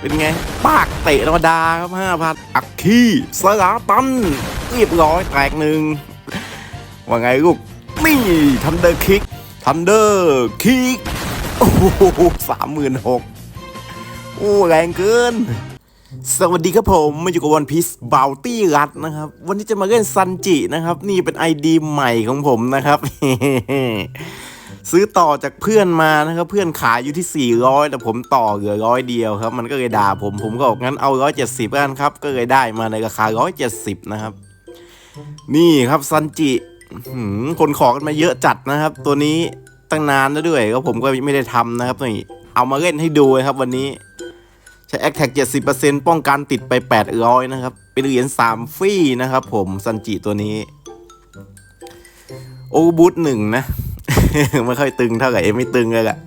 เป็นไง ปากเตะธรรมดาครับห้าพันอักคีสลาตันเรียบร้อยแตกหนึ่งว่าไงลูกนี่ทันเดอร์คิกทันเดอร์คิกโอ้โหสามหมื่นหกโอ้แรงเกิน สวัสดีครับผมมาอยู่กับวันพีซบาวตี้รัดนะครับ วันนี้จะมาเล่นซันจินะครับ นี่เป็นไอดีใหม่ของผมนะครับ ซื้อต่อจากเพื่อนมานะครับเพื่อนขายอยู่ที่ 400 แต่ผมต่อเหลือร้อยเดียวครับมันก็เลยด่าผมผมก็บอกงั้นเอา 170กันครับ ก็เลยได้มาในราคา 170 นะครับ นี่ครับซันจิคนขอกันมาเยอะจัดนะครับ ตัวนี้ตั้งนานแล้วด้วยก็ผมก็ไม่ได้ทำนะครับนี่เอามาเล่นให้ดูนะครับวันนี้ใช้แอคแท็ก70%ป้องกันติดไป 800 นะครับ เป็นเหรียญ3ฟรีนะครับผมซันจิตัวนี้ โอบูทหนึ่งนะ ไม่ค่อยตึงเท่ากับเอ็มไม่ตึงเลยแหละ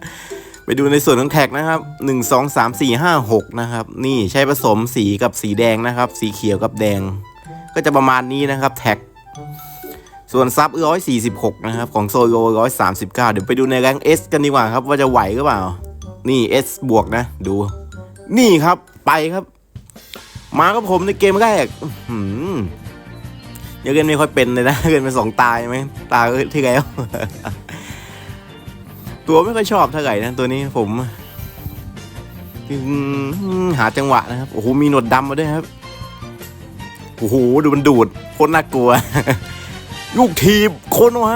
ไปดูในส่วนของแท็กนะครับ 1 2 3 4 5 6 นะครับ นี่ใช้ผสมสีกับสีแดงนะครับ สีเขียวกับแดง ก็จะประมาณนี้นะครับแท็ก ส่วนซับ 146 นะครับ ของโซโล139 เดี๋ยวไปดูในแรง S กันดีกว่าครับ ว่าจะไหวหรือเปล่า นี่ S บวกนะ ดู นี่ครับไปครับ มากับผมในเกมแรกยังเล่นไม่ค่อยเป็นเลยนะเล่นไปสองตายไหมตาที่แล้ว ตัวไม่ค่อยชอบเท่าไหร่นะตัวนี้ผมหาจังหวะนะครับโอ้โหมีหนวดดำมาด้วยครับโอ้โหดูมันดูดโคตรน่ากลัว ลูกทีบโคนวะ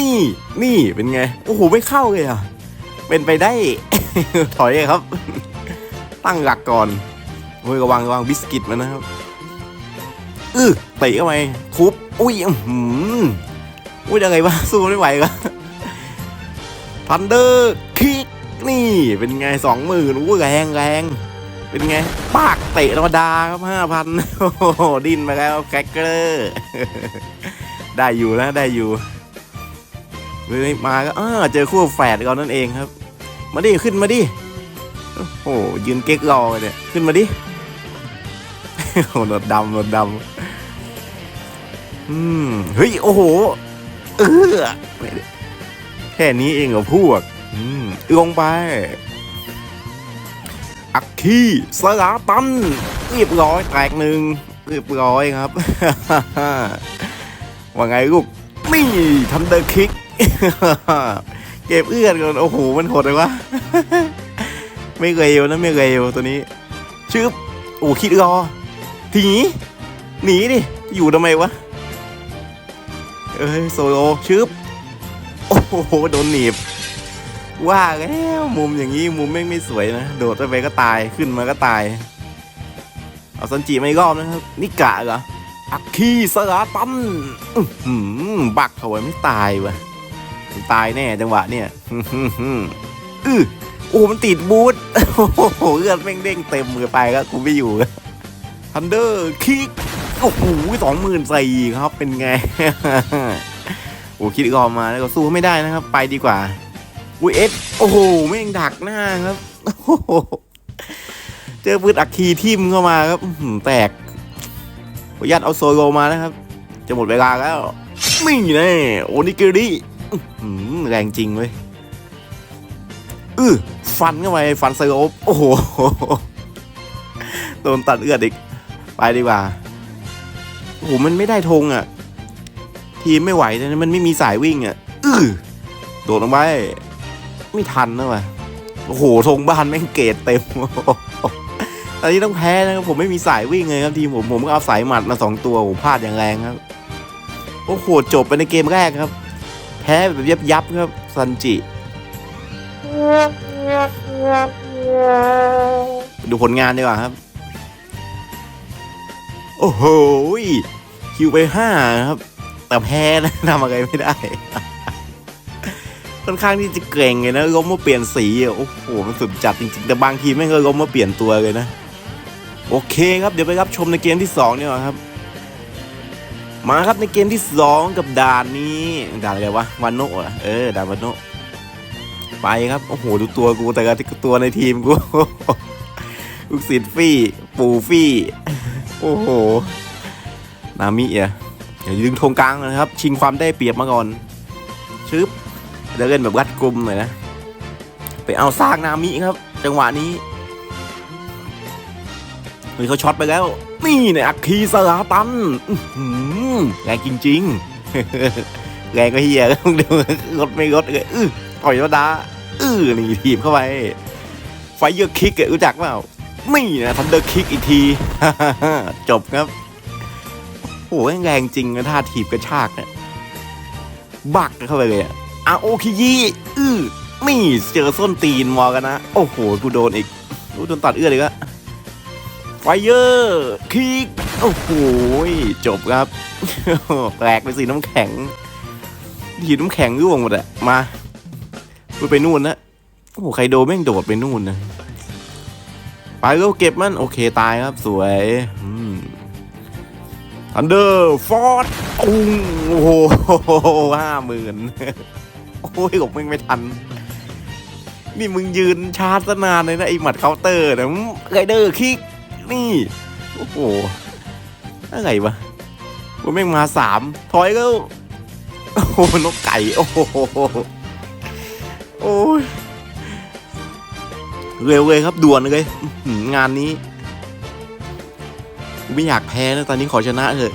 นี่นี่เป็นไงโอ้โหไม่เข้าเลยอะเป็นไปได้ ถอยเลยครับ ตั้งหลักก่อนโอ้ยระวังระวังบิสกิตมันนะครับอื้อเตะเข้าไปทุบอุ้ยอื้อหืออุ้ยยังไงวะสู้ไม่ไหวก็ ทันเดอร์คิกนี่เป็นไงสองหมื่นอุ้แรงแรงเป็นไง ปากเตะธรรมดาครับห้าพันโอ้โหดิ้นไปแล้วแคคเกอร์ได้อยู่นะได้อยู่เฮ้ยมาก็อ้าเจอคู่แฝดก่อนนั่นเองครับ มาดิขึ้นมาดิโอ้โหยืนเก๊กรอเนี่ยขึ้นมาดิโอ้หนดดำหนดดำอืมเฮ้ยโอ้โหเออ ค่นี้เองเหรอพวก อืมลงไป อักคีสลาตันเรียบร้อยแตกหนึ่งเรียบร้อยครับ ว่าไงลูกนี่ทันเดอร์คิก เก็บเอื้อนก่อนโอ้โหมันโหดเลยวะ ไม่เร็วนะไม่เร็วตัวนี้ชื่อโอ้คิดรอหนีหนีดิ อยู่ทำไมวะ เอ้ยโซโลชึบ โอ้โหโดนหนีบ ว่าแล้วมุมอย่างนี้มุมแม่งไม่สวยนะ โดดไปก็ตายขึ้นมาก็ตาย เอาซันจิมาอีกรอบนะครับนี่กะเหรออักคีสลาตันอื้อหือบักเขาไว้ไม่ตายวะตายแน่จังหวะเนี่ยอืออหืออื้อโอ้มันติดบูทโอ้โหเลือดแม่งเด้งเต็มมือไปก็กูไม่อยู่ทันเดอร์คิก โอ้โหสองหมื่นใส่ครับเป็นไง อ้คิดกอมาแล้วก็สู้ไม่ได้นะครับ ไปดีกว่าอุ้ยเอสโอ้โหแม่งดักหน้าครับเจอปืนอักคีทิมเข้ามาครับแตกขออนุญาตเอาโซโลมานะครับ จะหมดเวลาแล้วนี่แน่โอนิเกริแรงจริงเว้ยอือฟันเข้าไปฟันสโลปโอ้โหโดนตัดเอื้อดอีก ไปดีกว่าโอ้โหมันไม่ได้ธงอะ ทีมไม่ไหวเลยนะมันไม่มีสายวิ่งอะอือโดดลงไปไม่ทันนะวะโอ้โหธงบ้านแม่งเกตเต็มตอนนี้ต้องแพ้นะครับผมไม่มีสายวิ่งเลยครับทีมผมผมก็เอาสายหมัดมาสองตัวผมพลาดอย่างแรงครับโอ้โหจบไปในเกมแรกครับ แพ้แบบยับยับๆครับซันจิดูผลงานดีกว่าครับ โอ้โหคิวไปห้าครับ แต่แพ้นะทำอะไรไม่ได้ ค่อนข้างที่จะเก่งเลยนะล้มมาเปลี่ยนสีโอ้โหมันสุดจัดจริงๆ แต่บางทีไม่งก็ล้มมาเปลี่ยนตัวเลยนะ โอเคครับเดี๋ยวไปรับชมในเกมที่สองนี่ก่อนครับ มาครับในเกมที่สองกับด่านนี้ด่านอะไรวะวานโนะเออด่านวานโนะไปครับโอ้โหดูตัวกูแต่ละตัวในทีมกูลูกศิษย์ฟี่ ปู่ฟี่ โอ้โห นามิอะ เดี๋ยวดึงธงกลางนะครับ ชิงความได้เปรียบมาก่อนชึบเดินแบบรัดกลุ่มหน่อยนะ ไปเอาซากนามิครับ จังหวะนี้เฮ้ยเขาช็อตไปแล้ว นี่เนี่ยอัคคีสลาตันแรงจริงๆแรงก็เฮียต้องดูรถไม่รถเลยอื้อต่อยวดาอื้อนี่ทีบเข้าไป ไฟเยอร์คิกรู้จักเปล่านี่นะทันเดอร์คิกอีกที จบครับ โอ้โหแรงจริงนะท่าถีบกระชากเนี่ยบักเข้าไปเลยอะอาโอคิยิอื้อนี่เจอส้นตีนมอกันนะ โอ้โห กูโดนอีกกูโดนตัดเอื้อเลยก็ไฟเยอร์คิก โอ้โห จบครับ แปลกไปสีน้ำแข็งถีบน้ำแข็งร่วงหมดอะมากูไปนู่นนะโอ้โห ใครโดนแม่งโดดไปนู่นนะ ไปก็เก็บมัน โอเคตายครับสวยอั นเดอร์ฟอร์ดอุ้งโอ้โหห้าหมื่นโอ้ยหลบแม่งไม่ทัน นี่มึงยืนชาร์จนานเลยนะไอหมัดเคาน์เตอร์นะไรเดอร์คิกนี่ โอ้โหอะไรวะกูแม่งมาสามถอยก็โอ้โหนกไก่โอ้โหโอ้ยเร็วเลยครับด่วนเลยงานนี้ ไม่อยากแพ้นะตอนนี้ขอชนะเถอะ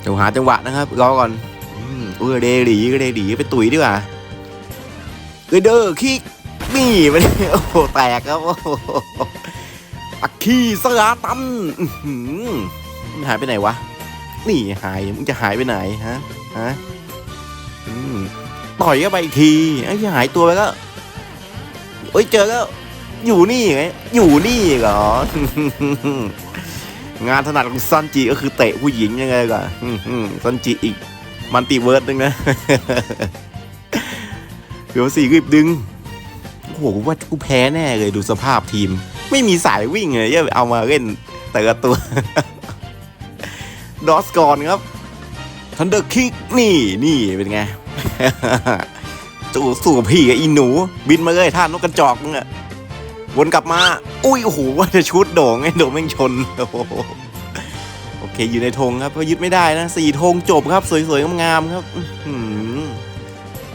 เดี๋ยวหาจังหวะนะครับรอก่อนอือเดหลีก็เดหลีไปตุ๋ยดีกว่าเอเดอร์คิกนี่มันโอ้แตกครับโอ้อักขี้สลาตันมันหายไปไหนวะ นี่หายมึงจะหายไปไหนฮะฮะต่อยเข้าไปอีกทีไอ้ที่หายตัวไปแล้วเอ้ยเจอแล้ว อยู่นี่ไงอยู่นี่เหรองานถนัดของซันจิก็คือเตะผู้หญิงยังไงก่อนซันจิอีกมันติเวิร์ดนึงนะเดี๋ยวสี่รีบดึงโอ้โหกูว่ากูแพ้แน่เลยดูสภาพทีม ไม่มีสายวิ่งเลยย่าเอามาเล่นแต่ละตัว ดอสก่อนครับทันเดอร์คิกนี่นี่เป็นไงจูสู้กับพี่กับอีหนู บินมาเลยท่านนกกระจอกมึงอะ วนกลับมา อุ้ยโอ้โหว่าจะชุดโด่งไอ้โด่งแม่งชนโอ้โหโอเคอยู่ในธงครับก็ยึดไม่ได้นะสี่ธงจบครับ สวยๆงามๆครับอื้อหือ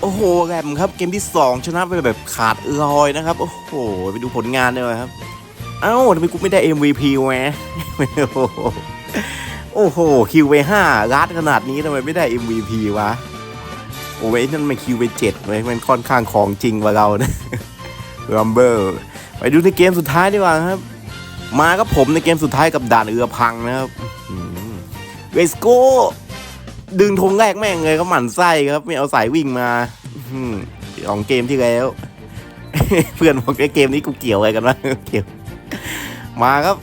โอ้โหแรมครับเกมที่สองชนะไปแบบขาดลอยนะครับ โอ้โห ไปดูผลงานเลยครับ เอ้าทำไมกูไม่ได้ MVP วะโอ้โหโอ้โหคิวไปห้าลัดขนาดนี้ทำไมไม่ได้ MVP วะโอ้ยนั่นมันคิวไปเจ็ดเว้ยมันค่อนข้างของจริงกว่าเรานะรัมเบอร์ ไปดูในเกมสุดท้ายดีกว่าครับ มากับผมในเกมสุดท้ายกับด่านเอือพังนะครับเวสโก้ดึงธงแรกแม่งเลยก็หมั่นไส้ครับ ไม่เอาสายวิ่งมาอของเกมที่แล้ว เพื่อนบอกไอ้เกมนี้กูเกี่ยวอะไรกันวะเกี่ยวมาครับ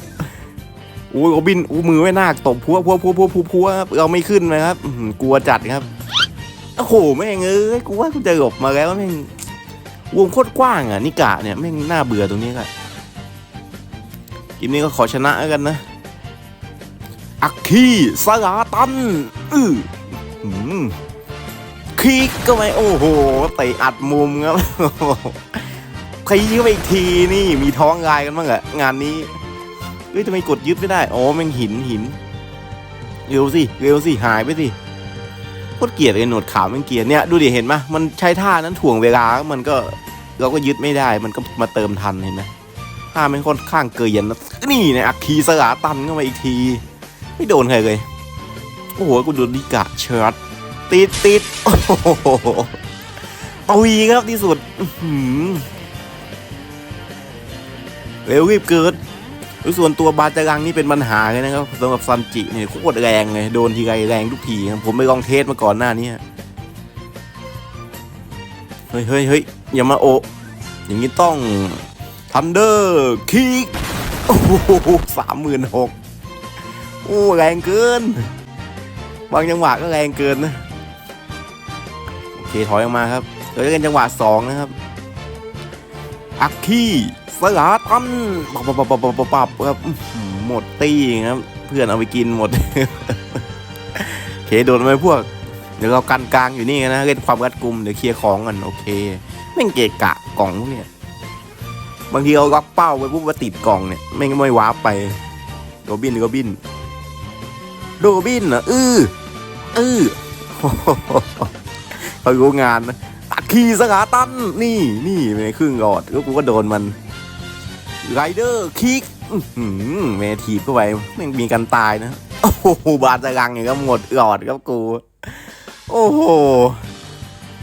อู้ยโอบินอู้มือไม่น่าตบพัวพัวพัวพัวพัวพัวครับเราไม่ขึ้นนะครับกลัวจัดครับโอ้โหแม่งเอ้ยกูว่ากูจะหลบมาแล้วแม่ง วงโคตรกว้างอะนิกะเนี่ยแม่งน่าเบื่อตรงนี้ก็กิมนี้ก็ขอชนะกันนะ อักคีสลาตัน อือหืมคีกก็ไม่โอ้โหเตะอัดมุมครับโอ้โหขยี้เข้าไปอีกทีนี่มีท้องลายกันบ้างอะงานนี้เฮ้ยทำไมกดยึดไม่ได้อ๋อแม่งหินหิน เร็วสิเร็วสิหายไปสิโคตรเกลียดไอ้หนวดขาวมันเกลียดเนี่ยดูดิเห็นไหมมันใช้ท่านั้นถ่วงเวลามันก็ เราก็ยึดไม่ได้มันก็มาเติมทันเห็นไหมท่ามันค่อนข้างเกยนนะนี่นี่ยอักคีสลาตันเข้ามาอีกที ไม่โดนใครเลย โอ้โหกูโดนดิกะเชิร์ตติดติดโอ้โหตุยครับที่สุดเร็วรีบเกิดดยส่วนตัวบาจารังนี่เป็นปัญหาเลยนะครับสำหรับซันจิเนี่ยโคตรแรงเลยโดนทีไรแรงทุกทีผมไปลองเทสมาก่อนหน้านี้เฮ้ยเฮ้ยเฮ้ย อย่ามาโออย่างนี้ต้องทันเดอร์คิกโอ้โหสามหมื่นหกโอ้แรงเกิน บางจังหวะก็แรงเกินนะ โอเคถอยออกมาครับเดี๋ยวจะเป็นจังหวะสองนะครับ อักขี้สลาตันปับปับปับปับปับครับหมดตีครับ เพื่อนเอาไปกินหมดโอเคโดนไปพวก เดี๋ยวเรากันกลางอยู่นี่นะเล่นความรัดกุมเดี๋ยวเคลียร์ของกันโอเค แม่งเกะกะกล่องพวกเนี่ย บางทีเราล็อกเป้าไปปุ๊บว่าติดกล่องเนี่ยแม่งไม่วาร์ปไปโรบินโรบินโรบินเหรออื้ออื้อเขารู้งานนะตัดคีสกาตันนี่นี่ในครึ่งหลอดแล้วกูก็โดนมันไรเดอร์คิกอื้อหือแม่ทีบเข้าไปแม่งมีกันตายนะ โอ้โห บาดจะรังอย่างก็หมดหลอดครับกู โอ้โห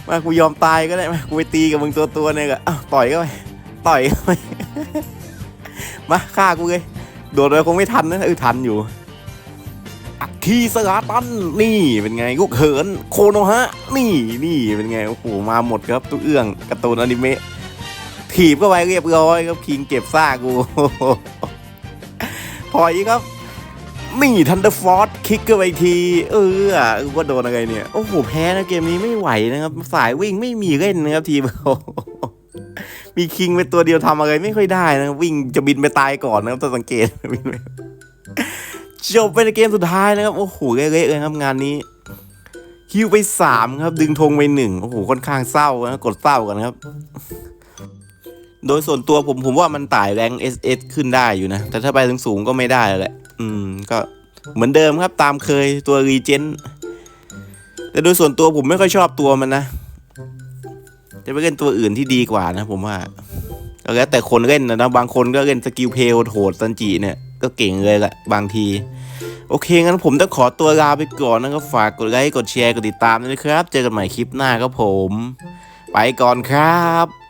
มากูยอมตายก็ได้มากูไปตีกับมึงตัวตัวเนี่ยก็อ้าวต่อยเข้าไปต่อยเข้าไปมาฆ่ากูเลยโดดเลยคงไม่ทันนะเออทันอยู่อัคคีสกาตันนี่เป็นไงลูกเหินโคโนฮะ นี่นี่เป็นไงโอ้โหมาหมดครับทุกเอื้องการ์ตูนอนิเมะถีบเข้าไปเรียบร้อยครับคิงเก็บซ่ากกูพออีกครับ นี่ทันเดอร์ฟอร์คิกเข้าไปที เออว่าโดนอะไรเนี่ย โอ้โห แพ้นะเกมนี้ไม่ไหวนะครับ สายวิ่งไม่มีเล่นนะครับทีมมีคิงเป็นตัวเดียวทำอะไรไม่ค่อยได้นะวิ่งจะบินไปตายก่อนนะครับต้องสังเกตจบไปในเกมสุดท้ายนะครับ โอ้โหเละๆเลยครับงานนี้ คิวไปสามครับ ดึงธงไปหนึ่งโอ้โหค่อนข้างเศร้านะกดเศร้ากันครับ โดยส่วนตัวผมผมว่ามันไต่แรง SS ขึ้นได้อยู่นะ แต่ถ้าไปถึงสูงก็ไม่ได้แล้วแหละ อืม ก็เหมือนเดิมครับตามเคยตัวรีเจนแต่โดยส่วนตัวผมไม่ค่อยชอบตัวมันนะ จะไปเล่นตัวอื่นที่ดีกว่านะผมว่าแล้วแต่คนเล่นนะนะบางคนก็เล่นสกิลเพลโหดซันจิเนี่ยก็เก่งเลยแหละบางที โอเค งั้นผมต้องขอตัวลาไปก่อนนะครับฝากกดไลค์กดแชร์กดติดตามด้วยนะครับ เจอกันใหม่คลิปหน้าครับผม ไปก่อนครับ